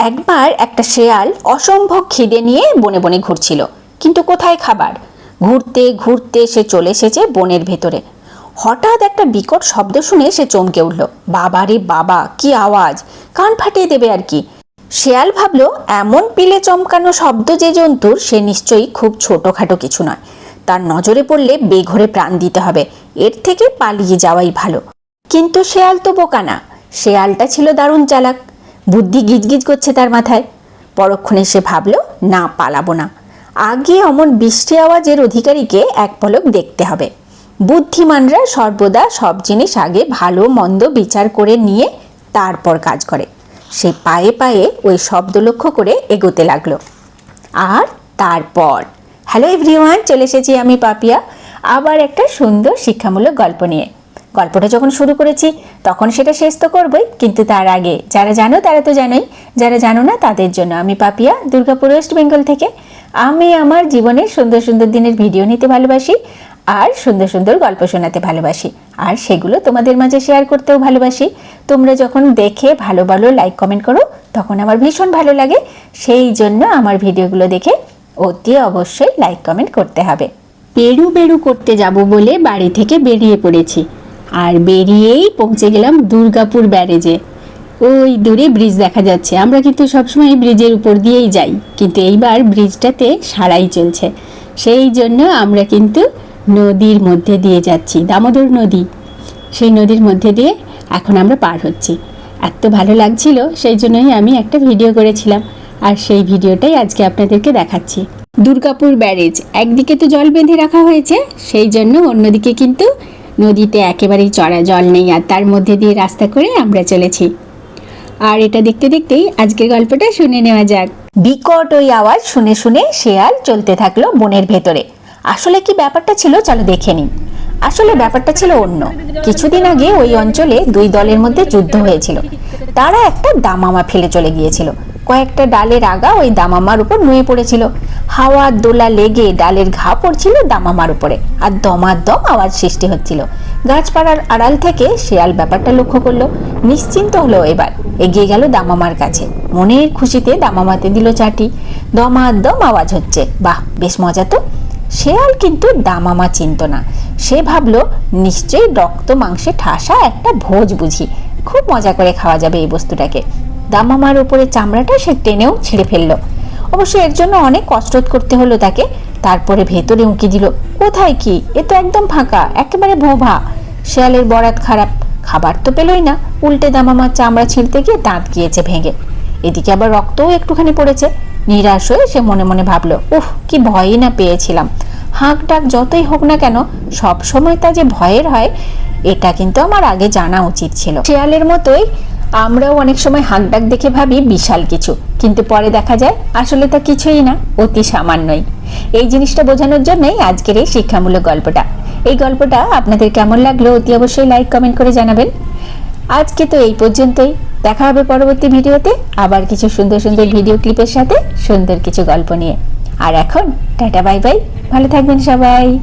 একবার একটা শেয়াল অসম্ভব খিদে নিয়ে বনে বনে ঘুরছিল। কিন্তু কোথায় খাবার? ঘুরতে ঘুরতে সে চলে এসেছে বনের ভেতরে। হঠাৎ একটা বিকট শব্দ শুনে সে চমকে উঠল। বাবা রে বাবা, কি আওয়াজ? কান ফাটিয়ে দেবে আর কি? শেয়াল ভাবলো, এমন পিলে চমকানো শব্দ যে জন্তুর, সে নিশ্চয়ই খুব ছোটোখাটো কিছু নয়। তার নজরে পড়লে বেঘরে প্রাণ দিতে হবে। এর থেকে পালিয়ে যাওয়াই ভালো। কিন্তু শেয়াল তো বোকা না। শেয়ালটা ছিল দারুণ চালাক। বুদ্ধি গিজগিজ করছে তার মাথায়। পরক্ষণে সে ভাবল, না, পালাবো না। আগে অমন বৃষ্টি আওয়াজের অধিকারীকে এক পলক দেখতে হবে। বুদ্ধিমানরা সর্বদা সব জিনিস আগে ভালো, মন্দ বিচার করে নিয়ে তারপর কাজ করে। সে পায়ে পায়ে ওই শব্দ লক্ষ্য করে এগোতে লাগল। আর তারপর? হ্যালো এভরিওয়ান, চলে এসেছি আমি পাপিয়া। আবার একটা সুন্দর শিক্ষামূলক গল্প নিয়ে। গল্পটা যখন শুরু করেছি, তখন সেটা শেষ তো করবই, কিন্তু তার আগে যারা জানো তারা তো জানোই, যারা জানো না তাদের জন্য আমি পাপিয়া, দুর্গাপুর ওয়েস্ট বেঙ্গল থেকে। আমি আমার জীবনের সুন্দর সুন্দর দিনের ভিডিও নিতে ভালোবাসি আর সুন্দর সুন্দর গল্প শোনাতে ভালোবাসি। আর সেগুলো তোমাদের মাঝে শেয়ার করতেও ভালোবাসি। তোমরা যখন দেখে ভালো ভালো লাইক কমেন্ট করো, তখন আমার ভীষণ ভালো লাগে। সেই জন্য আমার ভিডিওগুলো দেখে অতি অবশ্যই লাইক কমেন্ট করতে হবে। পেরু বেরু করতে যাব বলে বাড়ি থেকে বেরিয়ে পড়েছি। আর বেরিয়েই পৌঁছে গেলাম দুর্গাপুর ব্যারেজে। ওই দূরে ব্রিজ দেখা যাচ্ছে। আমরা কিন্তু সবসময় ব্রিজের উপর দিয়েই যাই। কিন্তু এইবার ব্রিজটাতে সারাই চলছে। সেই জন্য আমরা কিন্তু নদীর মধ্যে দিয়ে যাচ্ছি। দামোদর নদী। সেই নদীর মধ্যে দিয়ে এখন আমরা পার হচ্ছি। এত ভালো লাগছিল, সেই জন্যই আমি একটা ভিডিও করেছিলাম। আর সেই ভিডিওটাই আজকে আপনাদেরকে দেখাচ্ছি। দুর্গাপুর ব্যারেজ। একদিকে তো জল বেঁধে রাখা হয়েছে, সেই জন্য অন্যদিকে কিন্তু নদীতে একেবারেই চড়া জল নেই আর তার মধ্যে দিয়ে রাস্তা করে আমরা চলেছি। আর এটা দেখতে দেখতেই আজকের গল্পটা শুনে নেওয়া যাক। বিকট ওই আওয়াজ শুনে শুনে শেয়াল চলতে থাকল বনের ভেতরে। আসলে কি ব্যাপারটা ছিল চলো দেখে নিন আসলে ব্যাপারটা ছিল অন্য। কিছুদিন আগে ওই অঞ্চলে দুই দলের মধ্যে যুদ্ধ হয়েছিল। তারা একটা দামামা ফেলে চলে গিয়েছিল। কয়েকটা ডালের আগা ওই দামামার উপর নুয়ে পড়েছিল। হাওয়ার দোলা লেগে ডালের ঘা পড়ছিল দামামার উপরে আর দমাদম আওয়াজ সৃষ্টি হচ্ছিল। গাছপাড়ার আড়াল থেকে শেয়াল ব্যাপারটা লক্ষ্য করল। নিশ্চিন্ত হলো এবার। এগিয়ে গেল দামামার কাছে। মনের খুশিতে দামামাতে দিল চাটি। দমাদম আওয়াজ হচ্ছে, বাহ, বেশ মজা তো। শেয়াল কিন্তু দামামা চিনত না। সে ভাবলো, নিশ্চয়ই রক্ত, মাংসে ঠাসা একটা ভোজ বুঝি। খুব মজা করে খাওয়া যাবে এই বস্তুটাকে। দামামার উপরে চামড়াটা সে টেনেও ছিঁড়ে ফেলল। অবশ্য এর জন্য অনেক কসরত করতে হলো তাকে। তারপরে ভেতরে উঁকি দিল, কোথায় কি? এ তো একদম ফাঁকা, একেবারে ভোভা। শেয়ালের বরাত খারাপ, খাবার তো পেলই না। উল্টে দামামার চামড়া ছিঁড়তে গিয়ে দাঁত গিয়েছে ভেঙে। এদিকে আবার রক্তও একটুখানি পড়েছে। নিরাশ হয়ে সে মনে মনে ভাবলো, উফ, কি ভয়ই না পেয়েছিলাম। হাঁক ডাক যতই হোক না কেন সব সময় তা যে ভয়ের হয়, এটা কিন্তু আমার আগে জানা উচিত ছিল। শেয়ালের মতোই আমরাও অনেক সময় হাঁক ডাক দেখে ভাবি বিশাল কিছু, কিন্তু পরে দেখা যায় আসলে তা কিছুই না, অতি সামান্যই। এই জিনিসটা বোঝানোর জন্যই আজকের এই শিক্ষামূলক গল্পটা। এই গল্পটা আপনাদের কেমন লাগল অতি অবশ্যই লাইক, কমেন্ট করে জানাবেন। আজকে তো এই পর্যন্তই। দেখা হবে পরবর্তী ভিডিওতে আবার কিছু সুন্দর সুন্দর ভিডিও ক্লিপের সাথে সুন্দর কিছু গল্প নিয়ে। আর এখন, টাটা, বাই বাই। ভালো থাকবেন সবাই।